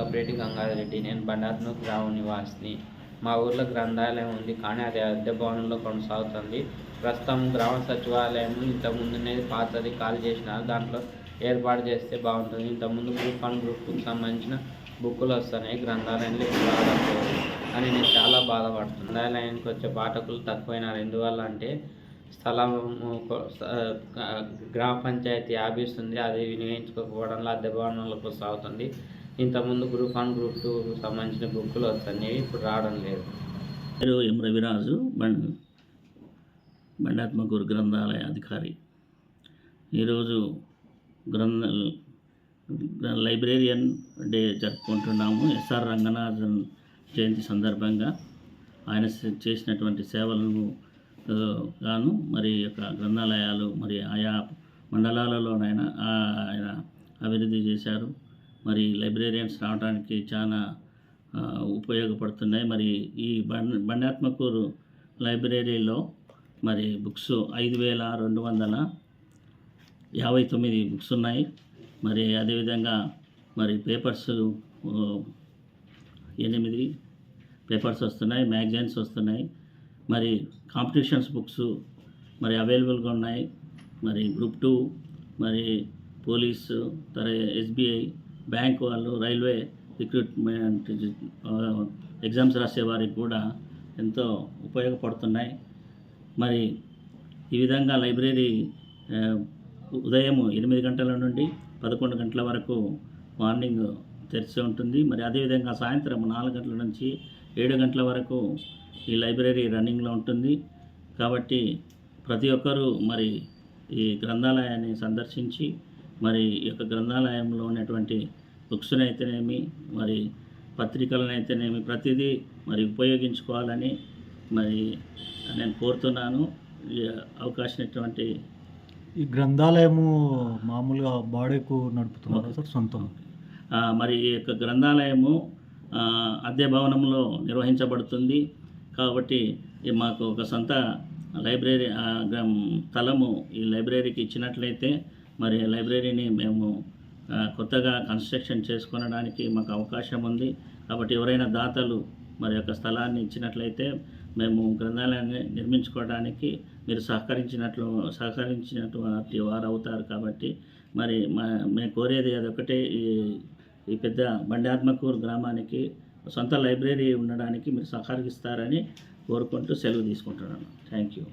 లపరేటి గంగాధరెడ్డి నేను బండార్ను గ్రామ నివాసిని. మా ఊర్లో గ్రంథాలయం ఉంది కానీ అది అద్దె భవనంలో కొనసాగుతుంది. ప్రస్తుతం గ్రామ సచివాలయం ఇంతకుముందునే అనేది పాతది ఖాళీ చేసినారు. దాంట్లో ఏర్పాటు చేస్తే బాగుంటుంది. ఇంతకుముందు గ్రూప్ వన్ గ్రూప్కి సంబంధించిన బుక్కులు వస్తున్నాయి. గ్రంథాలయంలో ఇప్పుడు అని నేను చాలా బాధపడుతున్నాను. గ్రంథాలయానికి వచ్చే పాఠకులు తక్కువైనారు. ఎందువల్ల అంటే స్థలం గ్రామ పంచాయతీ ఆఫీస్ ఉంది. అది వినియోగించుకోకపోవడంలో అద్దె భవనంలో సాగుతుంది ఇంతకుముందు గ్రూప్ వన్ గ్రూప్ టూ సంబంధించిన బుక్కులు వస్తున్నాయి ఇప్పుడు రావడం లేదు. పేరు ఎం రవిరాజు బండ్ బండాత్మకూరు గ్రంథాలయ అధికారి. ఈరోజు గ్రంథ లైబ్రేరియన్ డే జరుపుకుంటున్నాము. ఎస్ఆర్ రంగనాథన్ జయంతి సందర్భంగా ఆయన చేసినటువంటి సేవలను గాను మరి యొక్క గ్రంథాలయాలు మరి ఆయా మండలాలలోనైనా ఆయన అభివృద్ధి చేశారు. మరి లైబ్రేరియన్స్ రావడానికి చాలా ఉపయోగపడుతున్నాయి. మరి ఈ బండాత్మకూరు లైబ్రరీలో మరి బుక్స్ ఐదు వేల రెండు వందల యాభై తొమ్మిది బుక్స్ ఉన్నాయి. మరి అదేవిధంగా మరి పేపర్స్ ఎనిమిది పేపర్స్ వస్తున్నాయి మ్యాగజైన్స్ వస్తున్నాయి. మరి కాంపిటీషన్స్ బుక్స్ మరి అవైలబుల్గా ఉన్నాయి. మరి గ్రూప్ టూ మరి పోలీసు తర ఎస్బీఐ బ్యాంక్ వాళ్ళు రైల్వే రిక్రూట్మెంట్ ఎగ్జామ్స్ రాసే వారికి కూడా ఎంతో ఉపయోగపడుతున్నాయి. మరి ఈ విధంగా లైబ్రరీ ఉదయం ఎనిమిది గంటల నుండి పదకొండు గంటల వరకు మార్నింగ్ తెరిచి ఉంటుంది. మరి అదేవిధంగా సాయంత్రం నాలుగు గంటల నుంచి ఏడు గంటల వరకు ఈ లైబ్రరీ రన్నింగ్లో ఉంటుంది. కాబట్టి ప్రతి ఒక్కరూ మరి ఈ గ్రంథాలయాన్ని సందర్శించి మరి ఈ యొక్క గ్రంథాలయంలో ఉన్నటువంటి బుక్స్ని అయితేనేమి మరి పత్రికలను అయితేనేమి ప్రతిదీ మరి ఉపయోగించుకోవాలని మరి నేను కోరుతున్నాను. అవకాశం ఇటువంటి ఈ గ్రంథాలయము మామూలుగా బాడీకు నడుపుతున్నారు సార్ సొంతం. మరి ఈ యొక్క గ్రంథాలయము అద్దె భవనంలో నిర్వహించబడుతుంది. కాబట్టి మాకు ఒక సొంత లైబ్రరీ స్థలము ఈ లైబ్రరీకి ఇచ్చినట్లయితే మరి లైబ్రరీని మేము కొత్తగా కన్స్ట్రక్షన్ చేసుకొనడానికి మాకు అవకాశం ఉంది. కాబట్టి ఎవరైనా దాతలు మరి యొక్క స్థలాన్ని ఇచ్చినట్లయితే మేము గ్రంథాలయాన్ని నిర్మించుకోవడానికి మీరు సహకరించినట్లు సహకరించినటువంటి వారు అవుతారు కాబట్టి మరి మా మేము కోరేది అదొకటే ఈ ఈ పెద్ద బండాత్మకూరు గ్రామానికి సొంత లైబ్రరీ ఉండడానికి మీరు సహకరిస్తారని కోరుకుంటూ సెలవు తీసుకుంటున్నాను. Thank you.